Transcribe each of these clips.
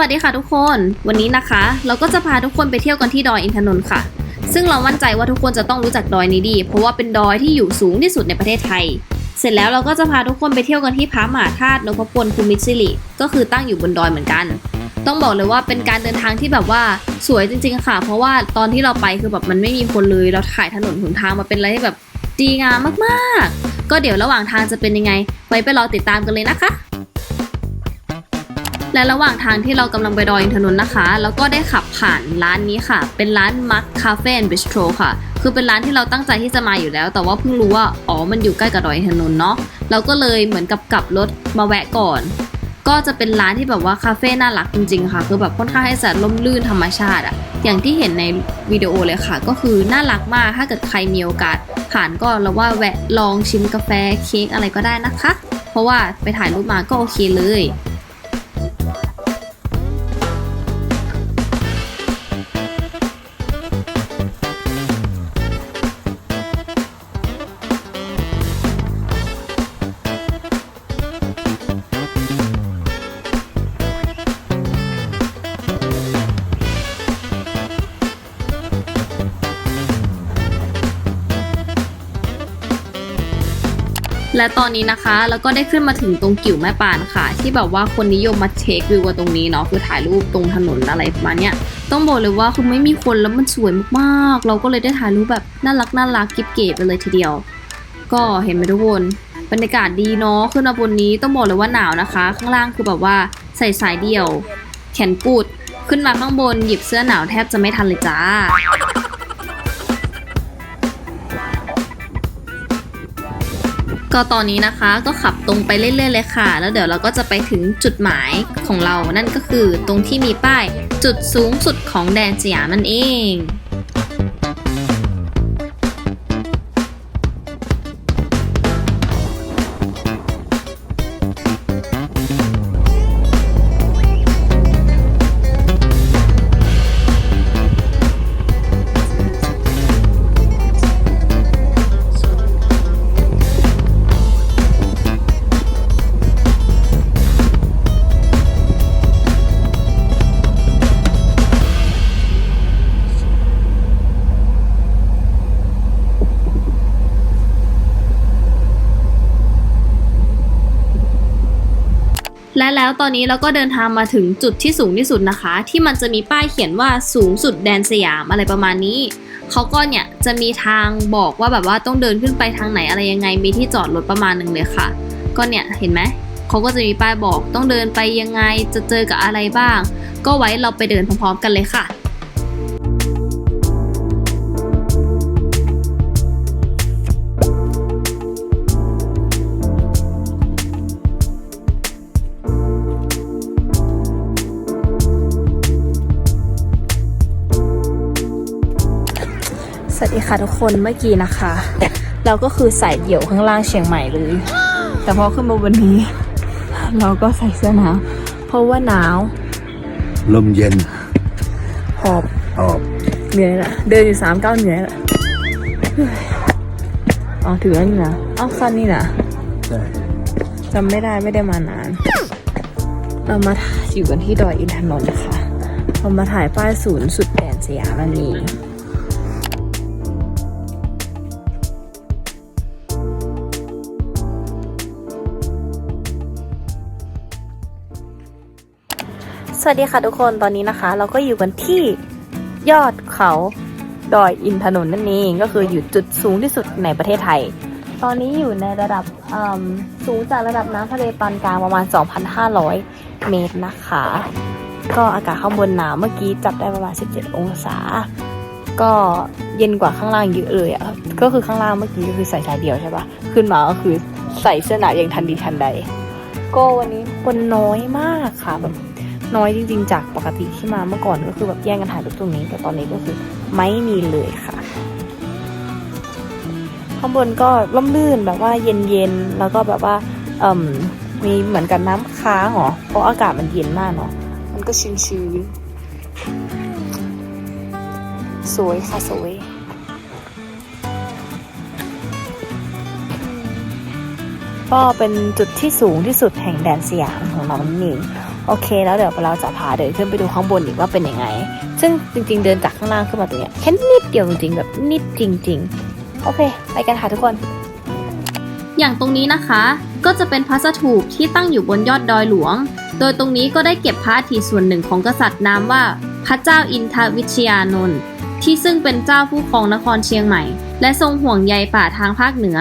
วัสดีค่ะทุกคน วันนี้นะคะ เราก็จะพาทุกคนไปเที่ยวกันที่ดอยอินทนนท์ค่ะ ซึ่งเรามั่นใจว่าทุกคนจะต้องรู้จักดอยนี้ดี เพราะว่าเป็นดอยที่อยู่สูงที่สุดในประเทศไทย เสร็จแล้วเราก็จะพาทุกคนไปเที่ยวกันที่พระมหาธาตุนพพลภูมิสิริก็คือตั้งอยู่บนดอยเหมือนกัน ต้องบอกเลยว่าเป็นการเดินทางที่แบบว่าสวยจริง ๆ ค่ะ เพราะว่าตอนที่เราไปคือแบบมันไม่มีคนเลยเราถ่ายถนนหนทางมาเป็นอะไรที่แบบดีงามมากๆ ก็เดี๋ยวระหว่างทางจะเป็นยังไงไว้ไปรอติดตามกันเลยนะคะ และระหว่างทางที่เรากำลังไปดอยอินทนนท์นะคะ แล้วก็ได้ขับผ่านร้านนี้ค่ะ เป็นร้านมั c คาเฟ่แอนด์บิสโตรค่ะ คือเป็นร้านที่เราตั้งใจที่จะมาอยู่แล้ว แต่ว่าเพิ่งรู้ว่า อ๋อ มันอยู่ใกล้กับดอยอินทนนท์เนาะ เราก็เลยเหมือนกับกลับรถมาแวะก่อน ก็จะเป็นร้านที่แบบว่าคาเฟ่น่ารักจริงๆค่ะ คือแบบค่อนข้างให้แสนล่มลื่นธรรมชาติอะอย่างที่เห็นในวิดีโอเลยค่ะ ก็คือน่ารักมาก ถ้าเกิดใครมีโอกาสผ่านก็เราว่าแวะลองชิมกาแฟเค้กอะไรก็ได้นะคะ เพราะว่าไปถ่ายรูปมาก็โอเคเลย และตอนนี้นะคะเราก็ได้ขึ้นมาถึงตรงกิ่วแม่ปานค่ะ ที่แบบว่าคนนิยมมาเทควิวกันตรงนี้เนาะคือถ่ายรูปตรงถนนอะไรประมาณเนี้ยต้องบอกเลยว่าคือไม่มีคนแล้วมันสวยมากๆ เราก็เลยได้ถ่ายรูปแบบน่ารักน่ารักกิ๊บเก๋ไปเลยทีเดียว ก็เห็นไหมทุกคนบรรยากาศดีเนาะขึ้นมาบนนี้ต้องบอกเลยว่าหนาวนะคะ ข้างล่างคือแบบว่าใส่สายเดี่ยว แขนกุดขึ้นมาข้างบนหยิบเสื้อหนาวแทบจะไม่ทันเลยจ้า ก็ตอนนี้นะคะก็ขับตรงไปเรื่อยๆเลยค่ะ แล้วเดี๋ยวเราก็จะไปถึงจุดหมายของเรา นั่นก็คือตรงที่มีป้ายจุดสูงสุดของแดนสยามนั่นเอง แล้วตอนนี้เราก็เดินทางมาถึงจุดที่สูงที่สุดนะคะ ที่มันจะมีป้ายเขียนว่าสูงสุดแดนสยามอะไรประมาณนี้เขาก็เนี่ยจะมีทางบอกว่าแบบว่าต้องเดินขึ้นไปทางไหนอะไรยังไงมีที่จอดรถประมาณหนึ่งเลยค่ะ ก็เนี่ยเห็นไหมเขาก็จะมีป้ายบอกต้องเดินไปยังไงจะเจอกับอะไรบ้าง ก็ไว้เราไปเดินพร้อมๆกันเลยค่ะ สวัสดีค่ะทุกคนเมื่อกี้นะคะ เราก็คือใส่เดี่ยวข้างล่างเชียงใหม่เลย แต่พอขึ้นมาบนนี้ เราก็ใส่เสื้อหนาวเพราะว่าหนาวลมเย็นหอบออกเหนื่อยละเดินอยู่สามเก้าเหนื่อยละเฮ้ยอ๋อถืออันนี้นะเอ้าสั้นนี่นะใช่จำไม่ได้ไม่ได้มานาน เรามาอยู่กันที่ดอยอินทนนท์ค่ะเรามาถ่ายป้ายศูนย์สุดแดนสยามนั่นเอง สวัสดีค่ะทุกคนตอนนี้นะคะ เราก็อยู่กันที่ยอดเขาดอยอินทนนท์นั่นเองก็คืออยู่จุดสูงที่สุดในประเทศไทย ตอนนี้อยู่ในระดับสูงจากระดับน้ำทะเลปานกลางประมาณ 2,500 เมตรนะคะ ก็อากาศข้างบนหนาวเมื่อกี้จับได้ประมาณ 17 องศา ก็เย็นกว่าข้างล่างเยอะเลยอะก็คือข้างล่างเมื่อกี้ก็คือใส่สายเดียวใช่ปะขึ้นมาก็คือใส่เสื้อหนาวอย่างทันดีทันใด ก็วันนี้คนน้อยมากค่ะแบบ น้อยจริง ๆ จากปกติที่มาเมื่อก่อนก็คือแบบแย่งกันถ่ายรูปตรงนี้ แต่ตอนนี้ก็คือไม่มีเลยค่ะ ข้างบนก็ร่มรื่นแบบว่าเย็นๆแล้วก็แบบว่าเอ่มมีเหมือนกับน้ำค้างเหรอเพราะอากาศมันเย็นมากเนาะมันก็ชื้นๆสวยค่ะสวยก็เป็นจุดที่สูงที่สุดแห่งแดนสยามของเรานั่นเอง โอเค แล้วเดี๋ยวเราจะพาเดินขึ้นไปดูข้างบนอีกว่าเป็นยังไง ซึ่งจริง ๆ เดินจากข้างล่างขึ้นมาตรงเนี้ยแค่นิดเดียวจริงๆแบบนิดจริง ๆ โอเค ไปกันค่ะทุกคน อย่างตรงนี้นะคะก็จะเป็นพระสถูปที่ตั้งอยู่บนยอดดอยหลวง โดยตรงนี้ก็ได้เก็บพระอาทิส่วนหนึ่งของกษัตริย์นามว่า พระเจ้าอินทวิชยานนท์ที่ซึ่งเป็นเจ้าผู้ครองนครเชียงใหม่ และทรงห่วงใยป่าทางภาคเหนือ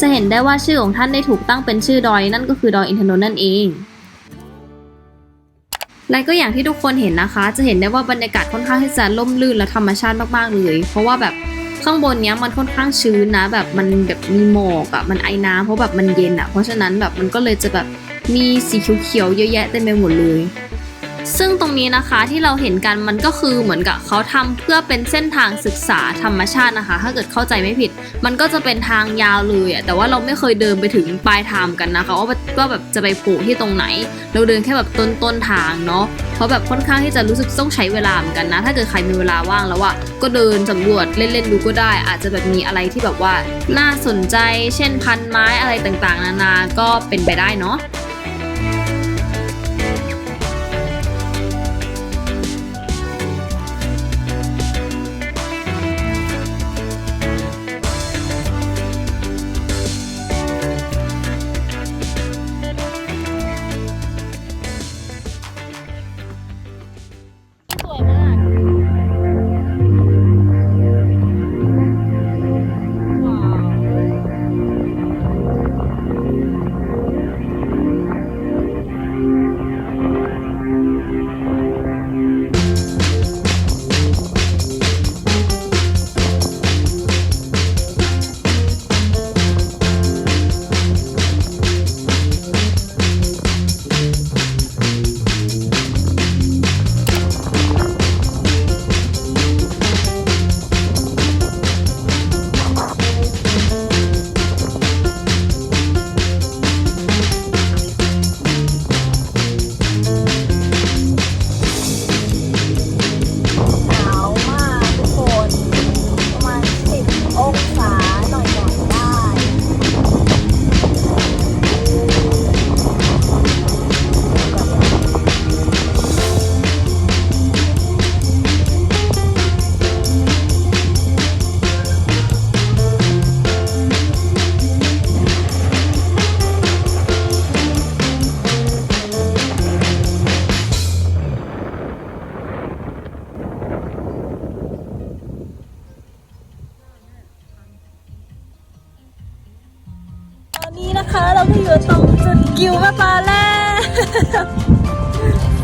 จะเห็นได้ว่าชื่อของท่านได้ถูกตั้งเป็นชื่อดอยนั่นก็คือดอยอินทนนท์นั่นเอง และก็อย่างที่ทุกคนเห็นนะคะ จะเห็นได้ว่าบรรยากาศค่อนข้างที่จะล่มลื่นและธรรมชาติมากๆเลย เพราะว่าแบบข้างบนเนี้ยมันค่อนข้างชื้นนะ แบบมันแบบมีหมอกอะมันไอน้ำเพราะแบบมันเย็นอะเพราะฉะนั้นแบบมันก็เลยจะแบบมีสีเขียวๆเยอะแยะเต็มไปหมดเลย ซึ่งตรงนี้นะคะที่เราเห็นกันมันก็คือเหมือนกับเขาทำเพื่อเป็นเส้นทางศึกษาธรรมชาตินะคะ ถ้าเกิดเข้าใจไม่ผิด มันก็จะเป็นทางยาวเลยแต่ว่าเราไม่เคยเดินไปถึงปลายทางกันนะคะว่าว่าแบบจะไปโผล่ที่ตรงไหน เราเดินแค่แบบต้นต้นทางเนาะเพราะแบบค่อนข้างที่จะรู้สึกต้องใช้เวลาเหมือนกันนะ ถ้าเกิดใครมีเวลาว่างแล้วอะก็เดินสำรวจเล่นๆดูก็ได้ อาจจะแบบมีอะไรที่แบบว่าน่าสนใจ เช่นพันไม้อะไรต่างๆ นานาก็เป็นไปได้เนาะ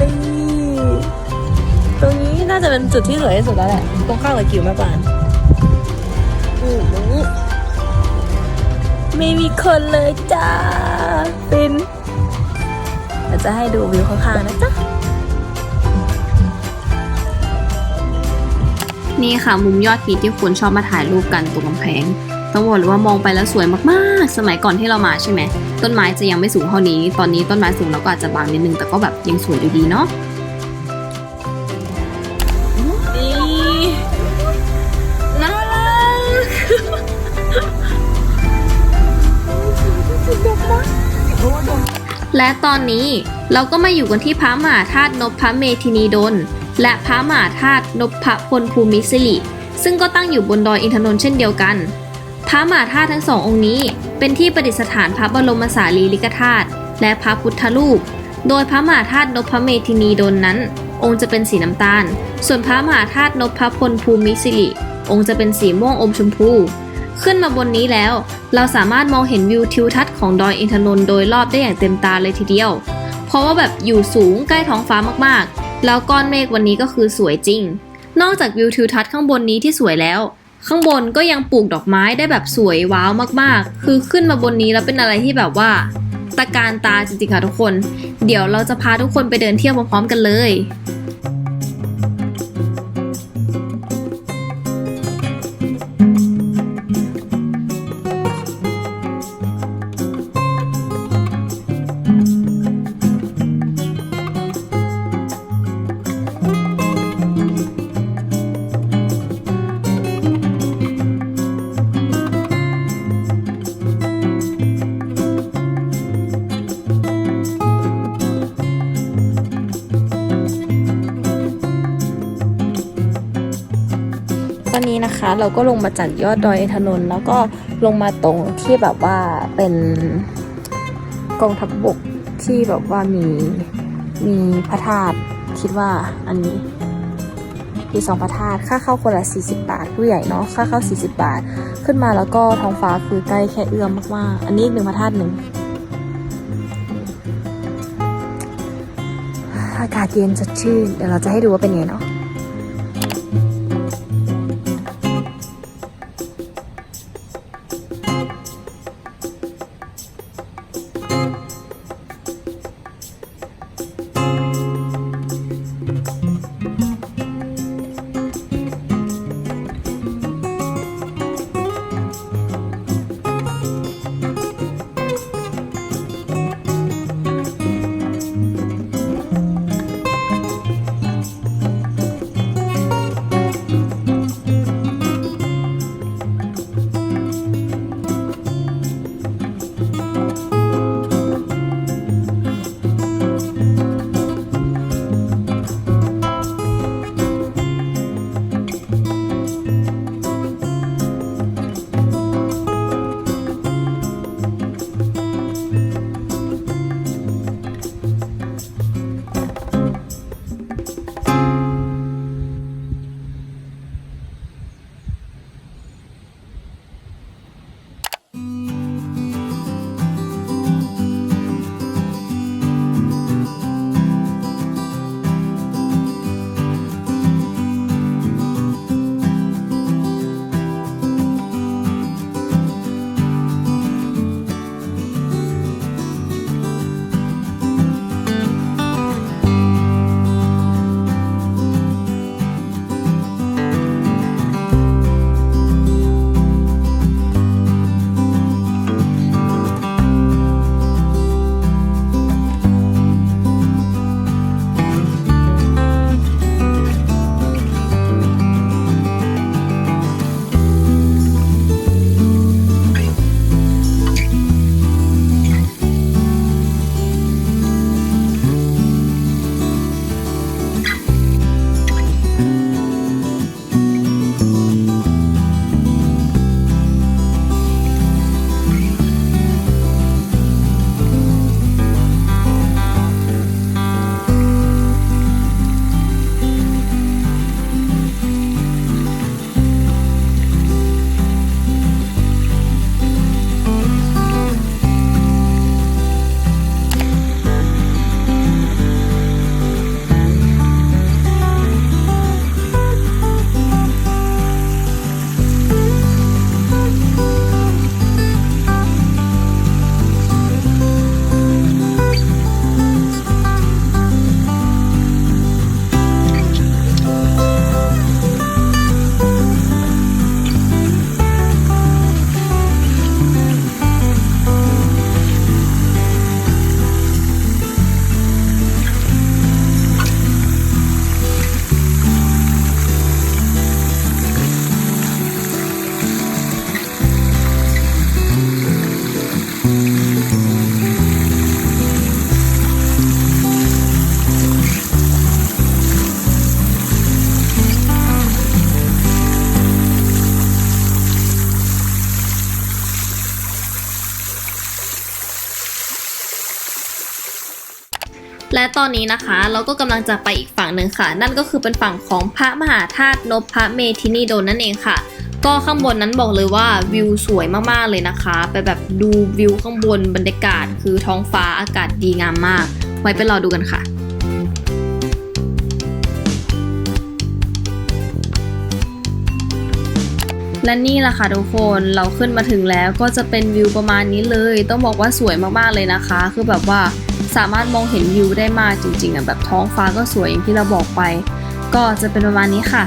นี่ตรงนี้น่าจะเป็นจุดที่สวยที่สุดแล้วแหละ ตรงข้างกับกิวแม่ปลาอือตรงนี้ไม่มีคนเลยจ้าฟินเดี๋ยวจะให้ดูวิวข้างๆนะจ๊ะ นี่ค่ะมุมยอดฮิตที่คนชอบมาถ่ายรูปกันตรงกำแพง ต้องบอกเลยว่ามองไปแล้วสวยมากๆ สมัยก่อนที่เรามาใช่ไหม ต้นไม้จะยังไม่สูงเท่านี้ ตอนนี้ต้นไม้สูงแล้วก็อาจจะบางนิดนึง แต่ก็แบบยังสวยอยู่ดีเนาะนี่น่ารักและตอนนี้เราก็มาอยู่กันที่พระมหาธาตุนพเมธินีดล และพระมหาธาตุนพพลภูมิสิริซึ่งก็ตั้งอยู่บนดอยอินทนนท์เช่นเดียวกัน พระมหาธาตุทั้งสององค์นี้ เป็นที่ประดิษฐานพระบรมสารีริกธาตุและพระพุทธรูป โดยพระมหาธาตุนพเมธินีดลนั้น องค์จะเป็นสีน้ำตาล ส่วนพระมหาธาตุนพพลภูมิสิริองค์จะเป็นสีม่วงอมชมพู ขึ้นมาบนนี้แล้ว เราสามารถมองเห็นวิวทิวทัศน์ของดอยอินทนนท์โดยรอบได้อย่างเต็มตาเลยทีเดียว เพราะว่าแบบอยู่สูงใกล้ท้องฟ้ามากๆ แล้วก้อนเมฆวันนี้ก็คือสวยจริง นอกจากวิวทิวทัศน์ข้างบนนี้ที่สวยแล้ว ข้างบนก็ยังปลูกดอกไม้ได้แบบสวยว้าวมากๆ คือขึ้นมาบนนี้แล้วเป็นอะไรที่แบบว่าตะการตาจริงๆค่ะทุกคน เดี๋ยวเราจะพาทุกคนไปเดินเที่ยวพร้อมๆกันเลย เราก็ลงมาจากยอดดอยอินทนนท์แล้วก็ลงมาตรงที่แบบว่าเป็นกองทัพบกที่แบบว่ามีมีพระธาตุคิดว่าอันนี้มีสองพระธาตุค่าเข้าคนละ 40 บาทผู้ใหญ่เนาะค่าเข้า 40 บาท ขึ้นมาแล้วก็ท้องฟ้าคือใกล้แค่เอื้อมมากๆ อันนี้อีกหนึ่งพระธาตุหนึ่งอากาศเย็นสดชื่นเดี๋ยวเราจะให้ดูว่าเป็นไงเนาะ และตอนนี้นะคะเราก็กำลังจะไปอีกฝั่งหนึ่งค่ะ นั่นก็คือเป็นฝั่งของพระมหาธาตุนพพระเมธินีโดนนั่นเองค่ะ ก็ข้างบนนั้นบอกเลยว่าวิวสวยมากๆเลยนะคะ ไปแบบดูวิวข้างบนบรรยากาศ คือท้องฟ้าอากาศดีงามมาก ไว้ไปรอดูกันค่ะและนี่แหละค่ะทุกคนเราขึ้นมาถึงแล้วก็จะเป็นวิวประมาณนี้เลย ต้องบอกว่าสวยมากๆเลยนะคะ คือแบบว่า สามารถมองเห็นวิวได้มากจริงๆอะแบบท้องฟ้าก็สวยอย่างที่เราบอกไป ก็จะเป็นประมาณนี้ค่ะ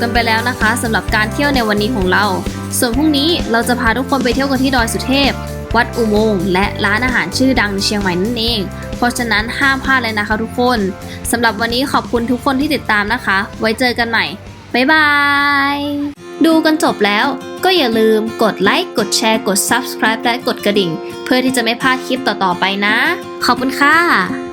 กันไปแล้วนะคะสำหรับการเที่ยวในวันนี้ของเรา ส่วนพรุ่งนี้เราจะพาทุกคนไปเที่ยวกันที่ดอยสุเทพ วัดอุโมงค์และร้านอาหารชื่อดังในเชียงใหม่นั่นเอง เพราะฉะนั้นห้ามพลาดเลยนะคะทุกคนสำหรับวันนี้ขอบคุณทุกคนที่ติดตามนะคะ ไว้เจอกันใหม่บ๊ายบายดูกันจบแล้วก็อย่าลืมกดไลค์ กดแชร์ กด Subscribe และกดกระดิ่ง เพื่อที่จะไม่พลาดคลิปต่อๆไปนะ ขอบคุณค่ะ